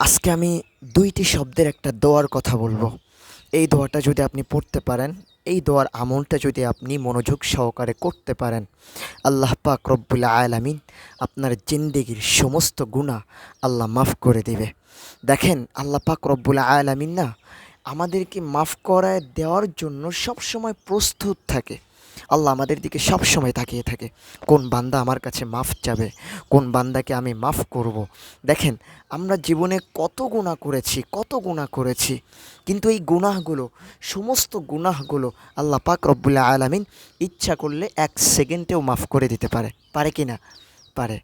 আজকে আমি দুইটি শব্দের একটা দোয়ার কথা বলব। এই দোয়াটা যদি আপনি পড়তে পারেন, এই দোয়ার আমলটা যদি আপনি মনোযোগ সহকারে করতে পারেন, আল্লাহ পাক রব্বুল আলামিন আপনার জিন্দেগির সমস্ত গুণা আল্লাহ মাফ করে দিবে। দেখেন, আল্লাহ পাক রব্বুল আলামিন না আমাদেরকে মাফ করায় দেওয়ার জন্য সবসময় প্রস্তুত থাকে। আল্লাহ আমাদের দিকে সব সময় তাকিয়ে থাকে। কোন বান্দা আমার কাছে মাফ চাবে? কোন বান্দাকে আমি মাফ করব। দেখেন, আমরা জীবনে কত গুণা করেছি, কত গুণা করেছি। কিন্তু এই গুনাহগুলো, সমস্ত গুনাহগুলো আল্লাহ পাক রব্বুল্লাহ আলামিন ইচ্ছা করলে এক সেকেন্ডেও মাফ করে দিতে পারে। পারে কি না? পারে।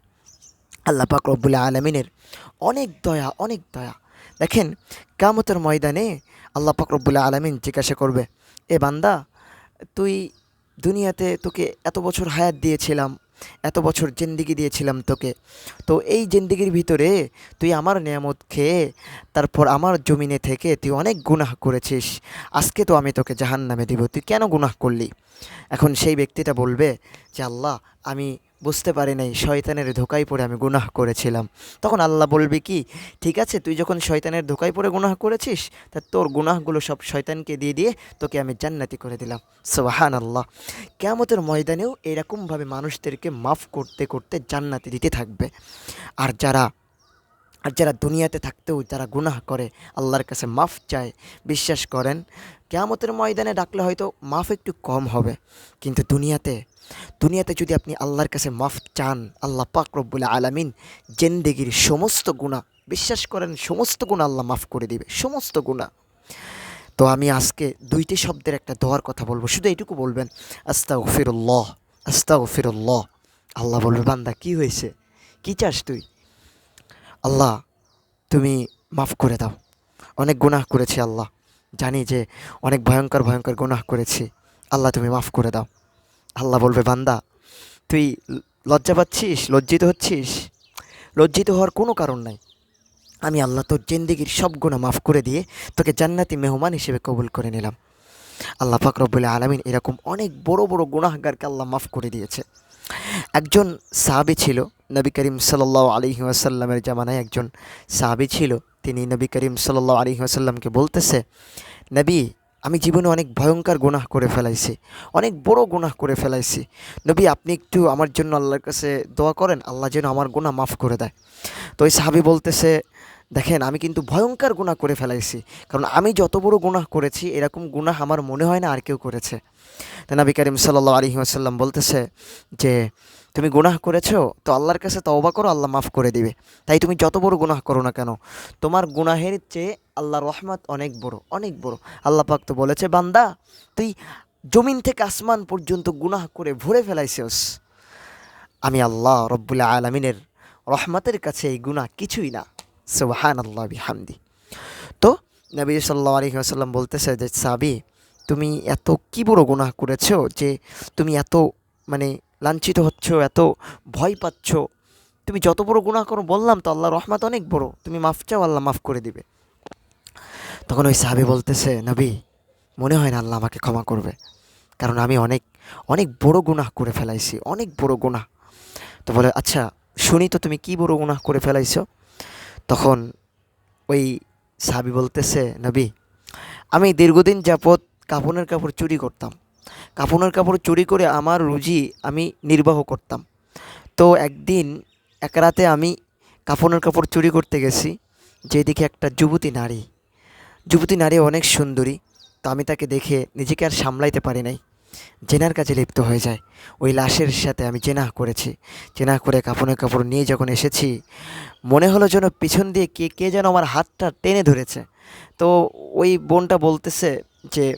আল্লাহ পাক রব্বুল্লাহ আলমিনের অনেক দয়া অনেক দয়া। দেখেন কামতের ময়দানে আল্লাহ পাক রব্বুল্লাহ আলমিন জিজ্ঞাসা করবে, এ বান্দা, তুই দুনিয়াতে তোকে এত বছর হায়াত দিয়েছিলাম, এত বছর জিন্দিগি দিয়েছিলাম তোকে। তো এই জিন্দিগির ভিতরে তুই আমার নিয়ামত খেয়ে, তারপর আমার জমিনে থেকে তুই অনেক গুনাহ করেছিস। আজকে তো আমি তোকে জাহান নামে দিব। তুই কেন গুনাহ করলি? এখন সেই ব্যক্তিটা বলবে যে, আল্লাহ, আমি বুঝতে পারি নাই, শয়তানের ধোকায় পড়ে আমি গুনাহ করেছিলাম। তখন আল্লাহ বলবে কি, ঠিক আছে, তুই যখন শয়তানের ধোকায় পড়ে গুনাহ করেছিস, তা তোর গুনাহগুলো সব শয়তানকে দিয়ে দিয়ে তোকে আমি জান্নাতি করে দিলাম। সোহান আল্লাহ কেমতের ময়দানেও এরকমভাবে মানুষদেরকে মাফ করতে করতে জান্নাতি দিতে থাকবে। আর যারা আর যারা দুনিয়াতে থাকতেও যারা গুনাহ করে, আল্লাহর কাছে মাফ চায়, বিশ্বাস করেন, কেয়ামতের ময়দানে ডাকলে হয়তো মাফ একটু কম হবে। কিন্তু দুনিয়াতে দুনিয়াতে যদি আপনি আল্লাহর কাছে মাফ চান, আল্লাহ পাক রব্বুল আলামিন জেন্দেগির সমস্ত গুণা বিশ্বাস করেন সমস্ত গুণা আল্লাহ মাফ করে দিবে, সমস্ত গুণা তো আমি আজকে দুইটি শব্দের একটা দোয়ার কথা বলব, শুধু এইটুকু বলবেন আস্তা গফিরুল্লাহ আস্তা গফিরুল্লাহ আল্লাহ বলবে, বান্দা, কি হয়েছে? কি চাস তুই? আল্লাহ, তুমি মাফ করে দাও। অনেক গুনাহ করেছি আল্লাহ। জানি যে অনেক ভয়ঙ্কর ভয়ঙ্কর গুনাহ করেছি। আল্লাহ, তুমি মাফ করে দাও। আল্লাহ বলবে, বান্দা, তুই লজ্জা পাচ্ছিস? লজ্জিত হচ্ছিস? লজ্জিত হওয়ার কোনো কারণ নাই। আমি আল্লাহ তোর জিন্দিগির সব গুণা মাফ করে দিয়ে তোকে জান্নাতি মেহমান হিসেবে কবুল করে নিলাম। আল্লাহ ফাকরবুল্লাহ আলমিন এরকম অনেক বড় বড় গুনাহগারকে আল্লাহ মাফ করে দিয়েছে। একজন সাহাবি ছিল, নবী করিম সাল্লাহ আলী আসাল্লামের জামানায় একজন সাহাবি ছিল, তিনি নবী করিম সাল্লাহ আলী আসাল্লামকে বলতেছে, নবী, আমি জীবনে অনেক ভয়ঙ্কর গুনাহ করে ফেলাইছি, অনেক বড় গুনাহ করে ফেলাইছি। নবী, আপনি একটু আমার জন্য আল্লাহর কাছে দোয়া করেন, আল্লাহ যেন আমার গুনাহ মাফ করে দেয়। তো ওই সাহাবি বলতেছে দেখেন, আমি কিন্তু ভয়ঙ্কর গুনাহ করে ফেলাইছি। কারণ আমি যত বড় গুনাহ করেছি, এরকম গুনাহ আমার মনে হয় না আর কেউ করেছে। নবী করিম সাল্লাহ আলী আসাল্লাম বলতেছে যে, তুমি গুনাহ করেছ, তো আল্লাহর কাছে তওবা করো, আল্লাহ মাফ করে দিবে। তাই তুমি যত বড় গুনাহ করো না কেন? তোমার গুনাহের চেয়ে আল্লাহর রহমত অনেক বড় অনেক বড়। আল্লাহ পাক তো বলেছে, বান্দা, তুই জমিন থেকে আসমান পর্যন্ত গুনাহ করে ভরে ফেলাইছিস। আমি আল্লাহ রব্বুল্লাহ আলমিনের রহমতের কাছে এই গুনাহ কিছুই না। সুবাহান আল্লাহ বিহামদি। তো নবী সাল্লাহ আলী আসাল্লাম বলতেছে যে, সাবি, তুমি এত কী বড় গুনাহ করেছ যে তুমি এত মানে লাঞ্ছিত হচ্ছ, এত ভয় পাচ্ছ? তুমি যত বড় গুনাহ করো, বললাম তো আল্লাহ রহমত অনেক বড়। তুমি মাফ চাও, আল্লাহ মাফ করে দিবে। তখন ওই সাহাবি বলতেছে, নবী, মনে হয় না আল্লাহ আমাকে ক্ষমা করবে। কারণ আমি অনেক অনেক বড় গুনাহ করে ফেলাইছি, অনেক বড় গুনাহ। তো বলে আচ্ছা শুনি তো তুমি কি বড় গুনাহ করে ফেলাইছো? তখন ওই সাবি বলতেছে, নবী, আমি দীর্ঘদিন যাবৎ কাপনের কাপড় চুরি করতাম। কাপনের কাপড় চুরি করে আমার রুজি আমি নির্বাহ করতাম। তো একদিন, এক রাতে আমি কাপনের কাপড় চুরি করতে গেছি যেদিকে একটা যুবতী নারী। যুবতী নারী অনেক সুন্দরী। তো আমি তাকে দেখে নিজেকে আর সামলাইতে পারি নাই। জেনার কাজে লিপ্ত হয়ে যায়। ওই লাশের সাথে আমি জেনা করেছি। জেনা করে কাপড়ের কাপড় নিয়ে যখন এসেছি, মনে হলো যেন পিছন দিয়ে কে কে যেন আমার হাতটা টেনে ধরেছে। তো ওই বোনটা বলতেছে যে,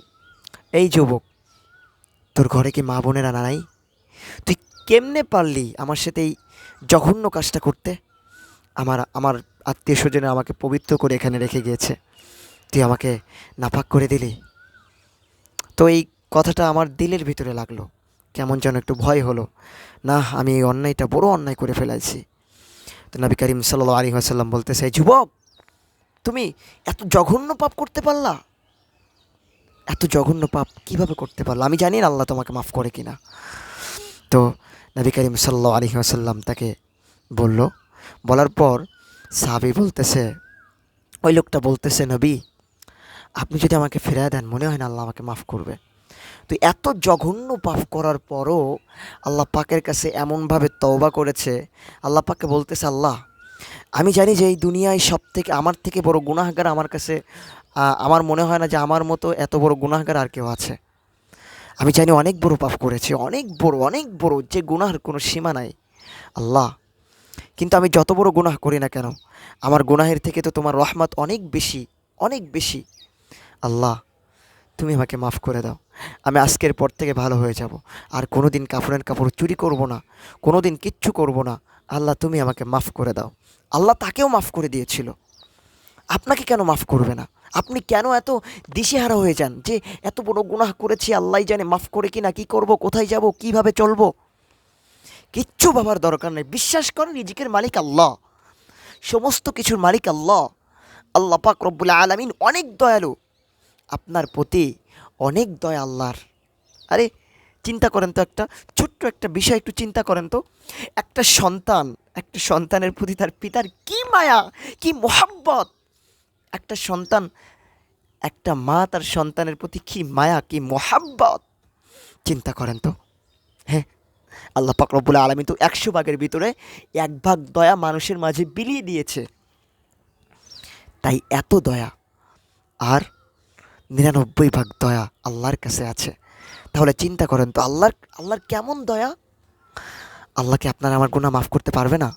এই যুবক, তোর ঘরে কি মা বোনেরা না নাই? তুই কেমনে পারলি আমার সাথে এই জঘন্য কাজটা করতে? আমার আমার আত্মীয় স্বজনে আমাকে পবিত্র করে এখানে রেখে গিয়েছে। তুই আমাকে নাপাক করে দিলি? তো এই কথাটা আমার দিলের ভিতরে লাগল। কেমন যেন একটু ভয় হলো। না, আমি এই অন্যায়টা বড় অন্যায় করে ফেলাইছি। তো নবী করিম সাল্লাহ আলী আসাল্লাম বলতেছে যুবক, তুমি এত জঘন্য পাপ করতে পারলা? এত জঘন্য পাপ কীভাবে করতে পারল? আমি জানি না আল্লাহ তোমাকে মাফ করে কিনা। তো নবী করিম সাল্লাহ আলী আসাল্লাম তাকে বলল, বলার পর সাহাবি বলতেছে, ওই লোকটা বলতেছে, নবী, আপনি যদি আমাকে ফেরায় দেন, মনে হয় না আল্লাহ আমাকে মাফ করবে। তো এত জঘন্য পাপ করার পরও আল্লাহ পাকের কাছে এমনভাবে তওবা করেছে। আল্লাহ পাককে বলতেছে, আল্লাহ, আমি জানি যে এই দুনিয়ায় সব থেকে আমার থেকে বড় গুনাহগার আমার কাছে আমার মনে হয় না যে আমার মতো এত বড় গুনাহগার আর কেউ আছে। আমি জানি অনেক বড় পাপ করেছি, অনেক বড় অনেক বড়, যে গুনাহর কোনো সীমা নাই। আল্লাহ, কিন্তু আমি যত বড় গুনাহ করি না কেন, আমার গুনাহের থেকে তো তোমার রহমত অনেক বেশি অনেক বেশি। আল্লাহ, তুমি আমাকে মাফ করে দাও। আমি আজকের পর থেকে ভালো হয়ে যাব। আর কোনো দিন কাপড়ের কাপড় চুরি করব না কোনো দিন কিচ্ছু করব না। আল্লাহ, তুমি আমাকে মাফ করে দাও। আল্লাহ তাকেও মাফ করে দিয়েছিল। আপনাকে কেন মাফ করবে না? আপনি কেন এত দিশেহারা হয়ে যান যে এত বড় গুনাহ করেছি আল্লাহ জানে মাফ করে কি না কি করব, কোথায় যাব, কীভাবে চলবো? কিচ্ছু ভাবার দরকার নেই। বিশ্বাস করেন, রিজিকের মালিক আল্লাহ। সমস্ত কিছুর মালিক আল্লাহ। আল্লাহ পাক রব্বুল আলমিন অনেক দয়ালু। আপনার প্রতি অনেক দয়া আল্লাহর। আরে, চিন্তা করেন তো একটা, ছোট্ট একটা বিষয় একটু চিন্তা করেন তো। একটা সন্তান, একটা সন্তানের প্রতি তার পিতার কি মায়া, কি মোহাব্বত। একটা সন্তান, একটা মা তার সন্তানের প্রতি কি মায়া, কি মোহাব্বত। চিন্তা করেন তো। হ্যাঁ আল্লাহ পাক রব্বুল আলমী তো একশো ভাগের ভিতরে এক ভাগ দয়া মানুষের মাঝে বিলিয়ে দিয়েছে। তাই এত দয়া। আর নিরানব্বই ভাগ দয়া আল্লাহর কাছে আছে। তাহলে চিন্তা করেন তো, আল্লাহর আল্লাহর কেমন দয়া? আল্লাহকে আপনার আমার গুণা মাফ করতে পারবে না?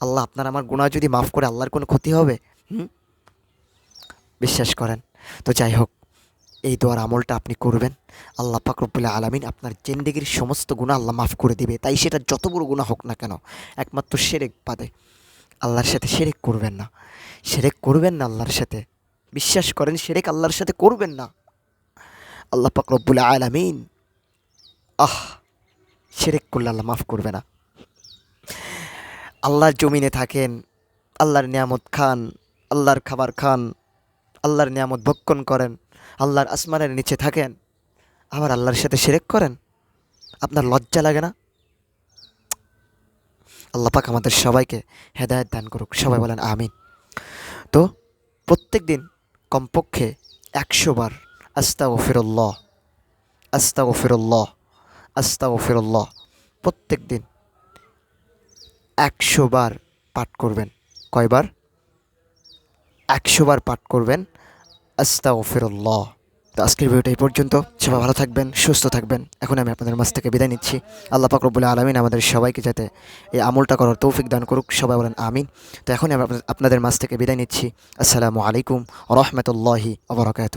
আল্লাহ আপনার আমার গুণা যদি মাফ করে আল্লাহর কোনো ক্ষতি হবে? হুম? বিশ্বাস করেন। তো যাই হোক, এই দোয়ার আমলটা আপনি করবেন। আল্লাহ পাকরবুল্লাহ আলমিন আপনার জিন্দেগির সমস্ত গুণা আল্লাহ মাফ করে দিবে। তাই সেটা যত বড় গুণা হোক না কেন, একমাত্র সেরেক বাদে আল্লাহর সাথে সেরেক করবেন না। সেরেক করবেন না আল্লাহর সাথে। বিশ্বাস করেন, সেরেক আল্লাহর সাথে করবেন না। আল্লাহ পাক রব্বুল আলামিন, আহ, সেরেক করলে আল্লাহ মাফ করবে না। আল্লাহর জমিনে থাকেন, আল্লাহর নিয়ামত খান, আল্লাহর খাবার খান, আল্লাহর নিয়ামত ভক্ষণ করেন, আল্লাহর আসমানের নিচে থাকেন, আবার আল্লাহর সাথে সেরেক করেন, আপনার লজ্জা লাগে না? আল্লাহ পাক আমাদের সবাইকে হেদায়ত দান করুক, সবাই বলেন আমিন। তো প্রত্যেক দিন কমপক্ষে একশোবার আস্তা ও ফিরল্লাহ আস্তা ও ফিরল্লাহ আস্তা ও ফিরল্লাহ প্রত্যেক দিন একশো বার পাঠ করবেন। কয়বার? একশোবার পাঠ করবেন আস্তা ও ফিরল্লাহ তো আজকের ভিডিওটা এই পর্যন্ত। সবাই ভালো থাকবেন, সুস্থ থাকবেন। এখন আমি আপনাদের মাছ থেকে বিদায় নিচ্ছি। আল্লাহ পাক রব্বুল আলমিন আমাদের সবাইকে যাতে এই আমলটা করার তৌফিক দান করুক, সবাই বলেন আমিন। তো এখন আমি আপনাদের মাছ থেকে বিদায় নিচ্ছি। আসসালামু আলাইকুম রহমতুল্লাহি আবরকাত